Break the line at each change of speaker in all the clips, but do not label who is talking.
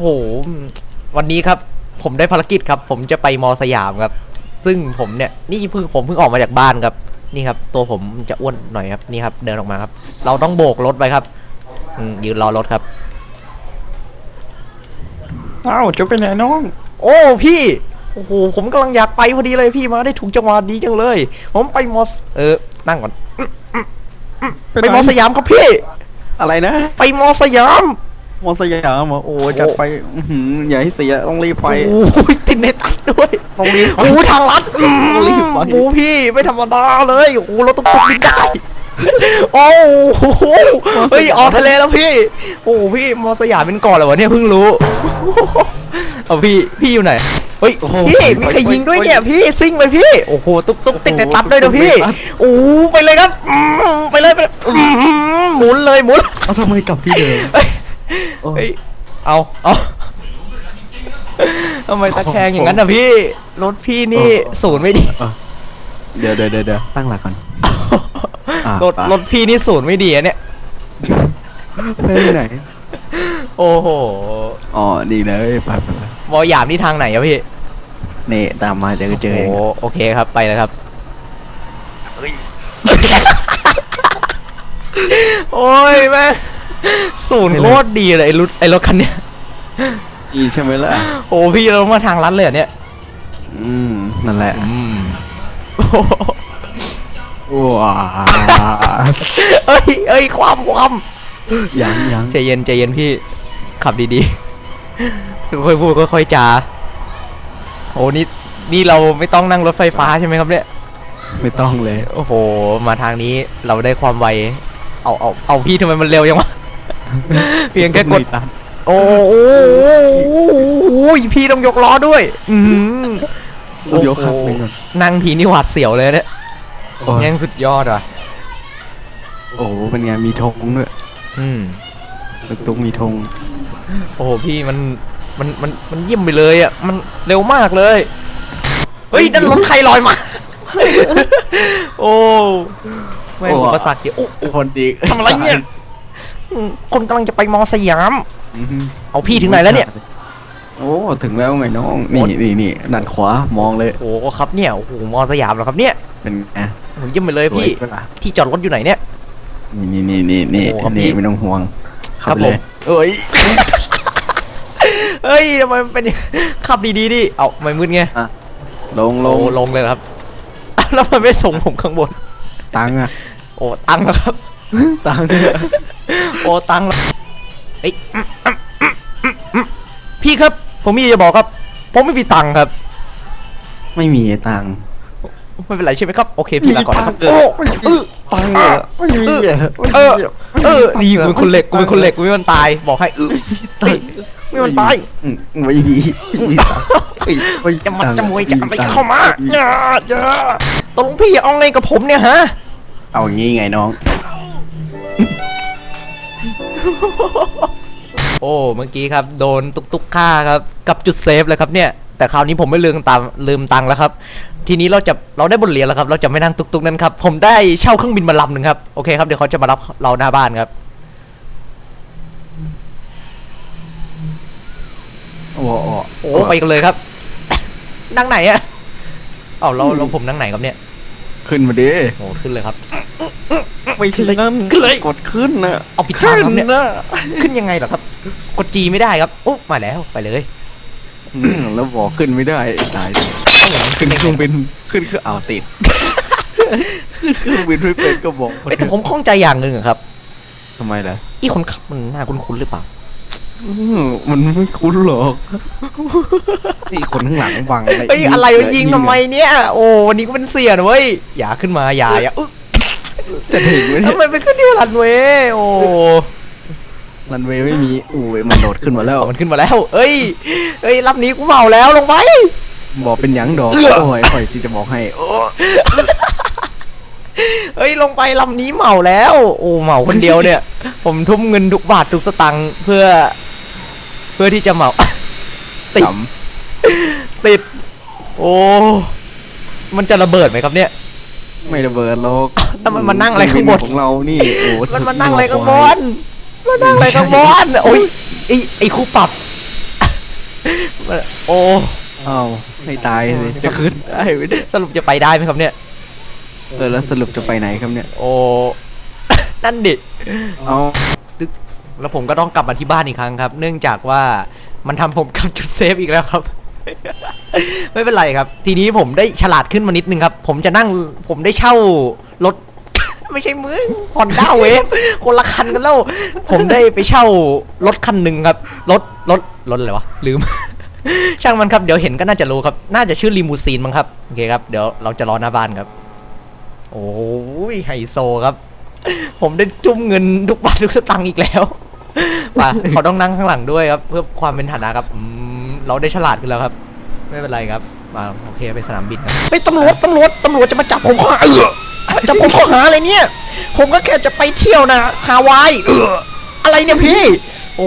โห วันนี้ครับ ผมได้ภารกิจครับ ผมจะไปมอสยามครับ ซึ่งผมเนี่ยนี่เพิ่งผมเพิ่งออกมาจากบ้านครับ นี่ครับ ตัวผมจะอ้วนหน่อยครับนี่ครับ เดินออกมาครับ เราต้องโบกรถไปครับอืมยืนรอรถครับ
อ้าวจะไปไหนน้อง
โอ้พี่โอ้โหผมกำลังอยากไปพอดีเลยพี่มาได้ถูกจังหวะดีจังเลย ผมไปมอส เออ นั่งก่อน ไปมอสยามครับพี่
อะไรนะ
ไปมอสยาม
มอสยามเหรอโอ้จะไปอื้อหืออย่าให้เสียต้องรีบไป
โอ้ยติดในตัดด้วย
ต้องรีบไป
โอ้ทางลัดอืม
ต้องรีบไป
โอ้พี่ไม่ธรรมดาเลยโอ้เราต้องตกบินได้ โอ้โหเฮ้ยออกทะเลแล้วพี่ โอ้พี่มอสยามเป็นก่อนเหรอวะเนี่ยเพิ่งรู้เอาพี่พี่อยู่ไหนเฮ้ย
โอ้โห
พี่มีใครยิงด้วยเนี่ยพี่ซิ่งไปพี่โอ้โหตุ๊กตุ๊กติดในตัดด้วยนะพี่
ตุ๊กตุ๊ก
โอ้ไปเลยครับอืมไปเลยไปเลยอืมหมุนเลยหมุน
เอาทำไมกลับที่เดิม
เฮ้ย
โอ้
เฮ้ย เอา เอาทำไมตะแคงอย่างนั้นนะพี่ รถพี่นี่ศูนย์ไม่ดี
เออเดี๋ยวเดี๋ยวเดี๋ยวเดี๋ยวตั้งหลักก่อนอะ
รถ
ไป
รถพี่นี่ศูนย์ไม่ดีอะเนี่ย
ไปไหน
โอ้โห
อ๋อ นี่เลยไปไปไป
วอหยามนี่ทางไหนอะพี่
นี่ตามมาเดี๋ยวก็เจอ
โอ้
เอง
โหโอเคครับไปเลยครับโอ้ยแม่ง ศูนย์โคตรดีเลยไอ้รถไอ้รถคันเนี้ย
นี่ใช่ไหมล่ะ
โอ้พี่เรามาทางลัดเลยเหรอเนี่ย
อืม นั่นแหละ
อืมโอ้โห
ว้า
เอ้ยเอ้ยความความ
ยังยัง
ใจเย็นใจเย็นพี่ ขับดีๆ ค่อยๆพูดค่อยๆจาโอ้นี่นี่เราไม่ต้องนั่งรถไฟฟ้าใช่ไหมครับเนี่ย
ไม่ต้องเลย
โอ้โห มาทางนี้เราได้ความไว เอาเอาเอาพี่ทำไมมันเร็วยังวะ เพียงแค่กด
ไม่ตัด
โอ้โหพี่ต้องยกล้อด้วย อือหือ
เดี๋ยวขับไปก่อน
นั่งทีนี่หวาดเสียวเลยเนี่ย
โอ้ย
ยังสุดยอดว่ะ
โอ้โหเป็นไงมีธงด้วย
อืม
ตุ๊กตุ๊กมีธง
โอ้โหพี่มันมันมันมันเยี่ยมไปเลยอะ มันเร็วมากเลย เฮ้ยนั่นรถใครลอยมา โอ้แม่งอุปสรรคเดียวโอ้โอ้
คนดี
ทำอะไรเนี่ยอืม คนกำลังจะไปมอสยาม
อื้อหือ
เอาพี่ถึงไหนแล้วเนี่ย
โอ้ถึงแล้วไงน้องนี่นี่นี่ด้านขวามองเลย
โอ้ครับเนี่ยโอ้โหมอสยามเหรอครับเนี่ย
เป็นไง
โอ้เยี่ยมไปเลย
สวย
พี่
ปะล่ะ
ที่จอดรถอยู่ไหนเนี่ย
นี่นี่นี่นี่นี่
โอ้ครับ
นี่
พี่
ไม่ต้องห่วง
ครับ
เข้าไปเลย
ผม
เอ้ย
เฮ้ยทำไมมันเป็นอย่างขับดีๆดิเอาไม่มืดไง
อะลงล
โอ้
ง
ลงเลยเหรอครับอ้าวแล้วมันไม่ส่งผมข้างบน
ตังค์อะ
โอ้ตังค์แล้วครับ
ตังค์
โอ้ตังค์แล้วเอ้ยพี่ครับ ผมมีจะบอกครับ ผมไม่มีตังค์ครับ
ไม่มีตังค์
ไม่เป็นไรใช่ไหมครับ โอเคพี่ลาก่อนนะครับ
มีตังค์
โอ้
ไม่มี
เออ
ตังค์อะไม่มีอะ
เออเออนี่กูเป็นคนเหล็กกูเป็นคนเหล็กกูไม่มันตาย บอกให้เออเฮ้ยไม่มันตาย
อืมไม่มีไม่มีตังค์ไม่ไม่
จะมา
ตังค์
จะมวยจะอะไร
ตังค์
เข้ามาอย่าอย่าตกลงพี่เอาไงกับผมเนี่ยฮะ
เอาอย่างงี้ไงน้อง
โอ้เมื่อกี้ครับ โดนตุกตุกฆ่าครับ กับจุดเซฟเลยครับเนี่ย แต่คราวนี้ผมไม่ลืมตามลืมตังค์แล้วครับ ทีนี้เราจะเราได้บทเรียนแล้วครับ เราจะไม่นั่งตุกตุกนั้นครับ ผมได้เช่าเครื่องบินมาลำหนึ่งครับ โอเคครับ เดี๋ยวเขาจะมารับเราหน้าบ้านครับ
โอ้โห
โอ้ไปกันเลยครับ นั่งไหนอะเอ้าเราเราผมนั่งไหนครับเนี่ย
ขึ้นมาดิ
โอ้ขึ้นเลยครับ
ไม่ใช่นั่น
ขึ้นเลย
กดขึ้นนะ
เอาผิดทางครับเนี่ย
ขึ้นะ
ขึ้นยังไงเหรอครับ กดจีไม่ได้ครับอุ๊บมาแล้วไปเลย
อืมแล้วบอกขึ้นไม่ได้ตายขึ้นเครื่องบินขึ้นเครื่องอ้าวติดขึ้นเครื่องบินไม่เป็นก็บอก
เอ้ยแต่ผมข้องใจอย่างหนึ่งอะครับ
ทำไมล่ะ
อีคนขับมันหน้าคุ้นๆหรือเปล่า
อืมมันไม่คุ้นหรอกนี่คนข้างหลังบัง
เฮ้ยอะไรวะยิงทำไมเนี่ย โอ้วันนี้ก็เป็นเสียนะเว้ยอย่าขึ้นมาอย่าอย่าอุ๊ย
จะถึงไหมเนี่
ทำ
ย
ไมไปขึ้นที่รันเวย์โอ้
รันเวย์ไม่มีอู้ยมันโดดขึ้นมาแล้ว
มันขึ้นมาแล้ว เอ้ย เอ้ยรับนี้กูเมาแล้วลงไป
บอกเป็นหยังดอก
เอื้อ
โอ้ยข่อยสิจะบอกให้ โอ้
เอ้ยลงไปลำนี้เมาแล้ว โอ้เมาคนเดียวเนี่ย ผมทุ่มเงินทุกบาททุกสตังค์เพื่อ เพื่อที่จะเมา ติด
จ
ติด โอ้ มันจะระเบิดไหมครับเนี่ยำ
ไม่ระเบิดหรอก
แล้วมันมานั่งอะไรข้างบน
ของเรานี่โอ้
มันมานั่งอะไรกับบอลมานั่งอะไรกับบอลโอ้ยไอไอครูปรับโอ้
อ้าวให้ตายเลยจะขึ้นได้ไหมเนี่ย
สรุปจะไปได้ไหมครับเนี่ย
เออแล้วสรุปจะไปไหนครับเนี่ย
โอ้นั่นดิ
เอา
แล้วผมก็ต้องกลับมาที่บ้านอีกครั้งครับ เนื่องจากว่ามันทำผมกลับจุดเซฟอีกแล้วครับ ไม่เป็นไรครับ ทีนี้ผมได้ฉลาดขึ้นมานิดนึงครับ ผมจะนั่งผมได้เช่ารถ ไม่ใช่มึงฮอนด้าเวฟคนละคันกันแล้ว ผมได้ไปเช่ารถคันหนึ่งครับ รถ รถ รถอะไรวะ ลืม ช่างมันครับ เดี๋ยวเห็นก็น่าจะรู้ครับ น่าจะชื่อลีมูซีนมั้งครับ โอเคครับ เดี๋ยวเราจะรอหน้าบ้านครับ โอ้ยไฮโซครับ ผมได้จุ่มเงินทุกบาททุกสตังค์อีกแล้วป่ะเขาต้องนั่งข้างหลังด้วยครับ เพื่อความเป็นฐานะครับอืมเราได้ฉลาดขึ้นแล้วครับ ไม่เป็นไรครับมาโอเคไปสนามบินครับไปตำรวจตำรวจตำรวจจะมาจับผมข้อหาเออ จับผมข้อหาอะไรเนี่ย ผมก็แค่จะไปเที่ยวนะฮาวายเอออะไรเนี่ยพี่ โอ้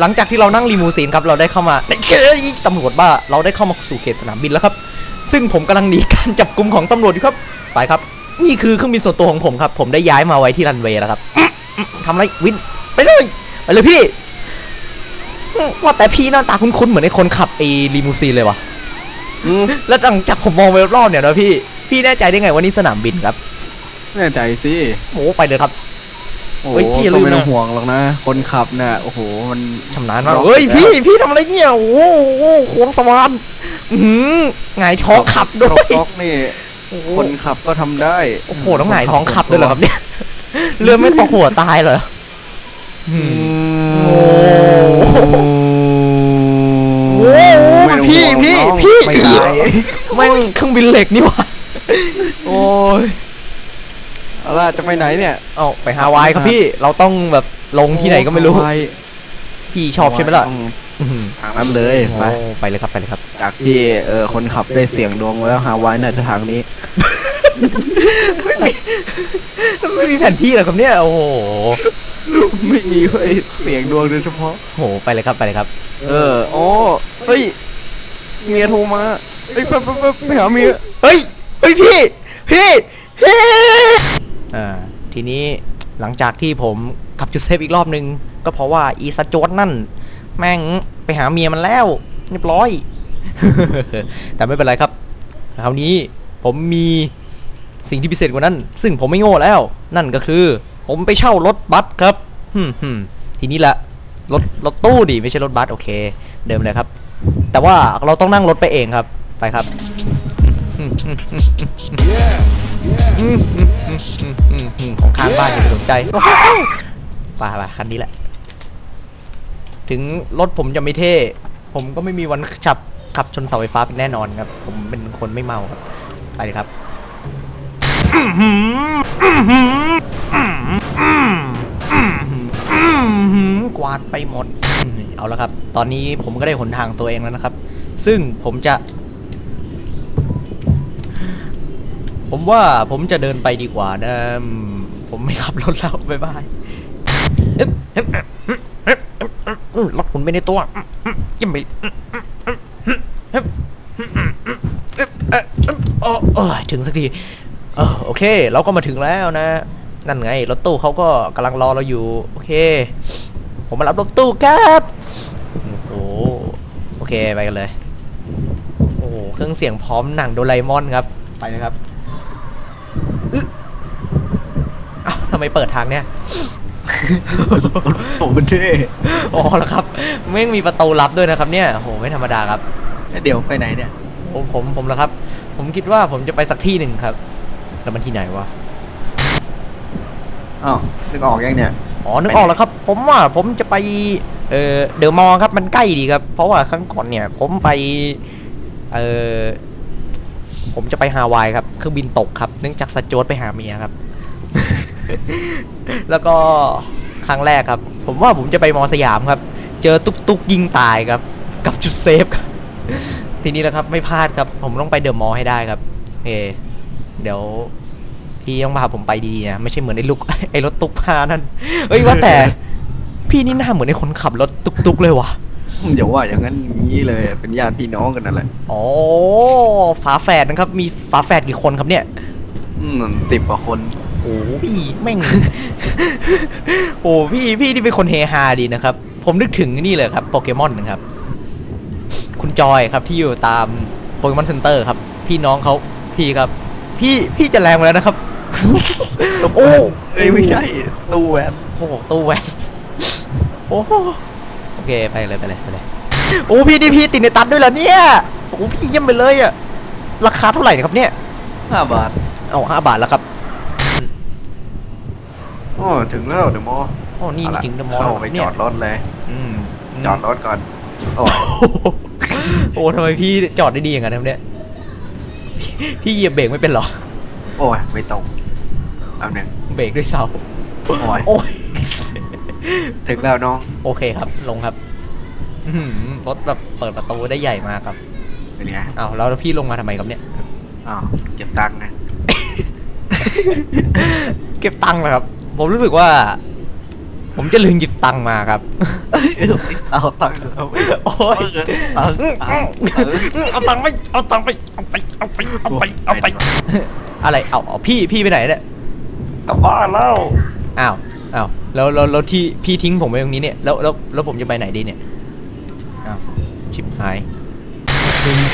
หลังจากที่เรานั่งลีมูซีนครับเราได้เข้ามาในเขตตำรวจบ้าเราได้เข้ามาสู่เขตสนามบินแล้วครับ ซึ่งผมกำลังหนีการจับกลุ่มของตำรวจอยู่ครับไปครับ นี่คือเครื่องบินส่วนตัวของผมครับ ผมได้ย้ายมาไว้ที่รันเวย์แล้วครับอื้ออื้อทำอะไรวินไปเลยไปเลยพี่อื้อว่าแต่พี่หน้าตาคุ้นๆเหมือนไอ้คนขับไอ้ลีมูซีนเลยวะ
อืม
แล้วหลังจากผมมองไปรอบๆเนี่ยนะพี่ พี่แน่ใจได้ไงว่านี่สนามบินครับ
แน่ใจสิ
โอ้ไปเลยครับ
โอ้
เฮ้ยพี่อย่าลื
ก็
ม
ไม่ต้อง
นะ
ห่วงหรอกนะ คนขับน่ะโอ้โหมัน
ชำนาญมาก
ล็อก
เฮ้ย
แล้ว
พี่พี่ทำอะไรเนี่ยโอ้โหโค้งสวรรค์อื้อหือหงายท้องขับด้ว
ล็อก
ย
ล็อกนี่
โอ้โห
คนขับก็ทำได้
โอ้โหต้องหงายท้องขับด้วยเหรอครับเนี่ยเรือไม่ตกหัวตายเหรออื
อื
ม
ม
โอ้โห
ไม่ต้อง
พี่
ห่วง
พี่
น้อง
พี่
ไม่ตาย
แม่งเครื่องบินเหล็กนี่หว่าโอ้ย
เอาล่ะ จะไปไหนเนี่ย
เอาไปฮาวายครับพี่ เราต้องแบบลงที่ไหนก็ไม่รู้
ฮาวาย
พี่ชอบใช่ไหมล่ะ
อื
อื้อหือ
ทางนั้นเลยไป
โอ้ไปเลยครับไปเลยครับ
จากที่เออคนขับได้เสียงดวงแล้วฮาวายน่าจะทางนี้
ไม่มีแผนที่เหรอครับเนี่ยโอ้โห
ไม่มีเว้ยเสียงดวงโดยเฉพาะ
โอ้โหไปเลยครับไปเลยครับ
เออโอ้เฮ้ยเมียโทรมาเฮ้ยไปไปไปไปหาเมีย
เฮ้ยเฮ้ยพี่พี่พี่อ่า ทีนี้หลังจากที่ผมกลับจุดเซฟอีกรอบนึง ก็เพราะว่าอีสโจดนั่น แม่งไปหาเมียมันแล้วเรียบร้อย แต่ไม่เป็นไรครับคราวนี้ผมมีสิ่งที่พิเศษกว่านั้น ซึ่งผมไม่โง่แล้ว นั่นก็คือ ผมไปเช่ารถบัสครับฮึมทีนี้แหละรถรถตู้ดิไม่ใช่รถบัสโอเค เดิมเลยครับ แต่ว่าเราต้องนั่งรถไปเองครับ ไปครับ ของข้างบ้านอย่าไปสนใจป่าป่าคันนี้แหละ ถึงรถผมจะไม่เท่ ผมก็ไม่มีวันขับขับชนเสาไฟฟ้าเป็นแน่นอนครับ ผมเป็นคนไม่เมาครับ ไปเลยครับกวาดไปหมด เอาละครับ ตอนนี้ผมก็ได้หนทางตัวเองแล้วนะครับ ซึ่งผมจะ ผมว่าผมจะเดินไปดีกว่านะอืมผมไม่ขับรถแล้วบ๊ายบายอึ๊บอึ๊บอึ๊บอึ๊บอึ๊บอึ๊บอึ๊บรถคุณไปในตัวอึ๊บอึ๊บยิ่งไปอึ๊บอึ๊บอึ๊บอึ๊บอึ๊บอึ๊บอึ๊บโอ้เออถึงสักทีเออโอเค เราก็มาถึงแล้วนะ นั่นไง รถตู้เขาก็กำลังรอเราอยู่ โอเค ผมมารับรถตู้ครับโอ้โหโอเค ไปกันเลย โอ้โหเครื่องเสียงพร้อมหนังโดราเอมอนครับ ไปเลยครับ อ้าวทำไมเปิดทางเนี่ย
ผมมันเท่
อ๋อแล้วครับแม่งมีประตูลับด้วยนะครับเนี่ยโหไม่ธรรมดาครับ
เดี๋ยวไปไหนเนี่ย
ผมผมผมแล้วครับ ผมคิดว่าผมจะไปสักที่หนึ่งครับแล้วมันที่ไหนวะ
อ้าวนึกออกยังเนี่ย
อ๋อนึกออกแล้วครับ ผมว่าผมจะไปเออเดอะมอลล์ครับมันใกล้ดีครับ เพราะว่าครั้งก่อนเนี่ย ผมไปเออผมจะไปฮาวายครับเครื่องบินตกครับ เนื่องจากสจวตไปหาเมียครับ แล้วก็ครั้งแรกครับ ผมว่าผมจะไปมอสยามครับ เจอตุ๊กตุ๊กยิงตายครับ กับจุดเซฟครับทีนี้นะครับไม่พลาดครับ ผมต้องไปเดอะมอลล์ให้ได้ครับโอเคเดี๋ยวพี่ต้องพาผมไปดีๆนะไม่ใช่เหมือนไอ้ลูกไอ้รถตุ๊กพานั่นเอ้ยว่าแต่ พี่นี่หน้าเหมือนไอ้คนขับรถตุ๊กๆเลยวะ
อย่าว่าอย่างนั้นอย่างนี้เลยเป็นญาติพี่น้องกันนั่นแหละ
อ๋อฝาแฝดนะครับ มีฝาแฝดกี่คนครับเนี่ย
อืมสิบกว่าคน
โอ้พี่แม่ง โอ้พี่พี่นี่เป็นคนเฮฮาดีนะครับ ผมนึกถึงนี่เลยครับโปเกมอนนะครับ คุณจอยครับที่อยู่ตามโปเกมอนเซ็นเตอร์ครับ พี่น้องเขาพี่ครับ พี่พี่จะแรงไปแล้วนะครับ โอ้
เอ้ยไม่ใช่ตู้แวน
โอ้โหตู้แหวนโอ้โหโอเคไปเลยไปเลยไปเลยโอ้พี่นี่พี่ติดในตัดด้วยเหรอเนี่ยโอ้พี่เยี่ยมไปเลยอะราคาเท่าไหร่เนี่ยครับเนี่ย
ห้าบาท
เอาห้าบาทแล้วครับ
โอ้ถึงแล้วเดอะมอลล์
โอ้นี่
เอาละ
จริงเดอะมอล
เข้า
ล์
ไป
เนี่
จ
ย
อดรถเลย
อืม
จอดรถก่อนโอ้
โอ้ทำไมพี่จอดได้ดีอย่างนั้นครับเนี่ยพี่พี่เหยียบเบรกไม่เป็นเหรอ
โอ้ยไม่ตรงเอาหนึ่ง
เบรกด้วยเสา
โอ้ย
โอ้ย
ถึงแล้วน้อง
โอเคครับ ลงครับอื้อหือรถแบบเปิดประตูได้ใหญ่มากครับ
เป็นไง
อ้าวแล้วพี่ลงมาทำไมครับเนี่ย
อ้าวเก็บตังค์นะ
เก็บตังค์เหรอครับ ผมรู้สึกว่า ผมจะลืมหยิบตังค์มาครับ
เอาตังค์เอาไป
โอ้ย
เอาตังค์
อื้อ
เอา
อื้อเอาตังค์ไป เอาตังค์ไป เอาไป เอาไป เอาไป เอาไป อะไร เอาเอาพี่ พี่ไปไหนเนี่ย
กลับบ้านแล้ว
อ้าว อ้าว แล้วแล้วแล้วที่พี่ทิ้งผมไว้ตรงนี้เนี่ย แล้วแล้วแล้วผมจะไปไหนดีเนี่ย อ้าว ชิบหาย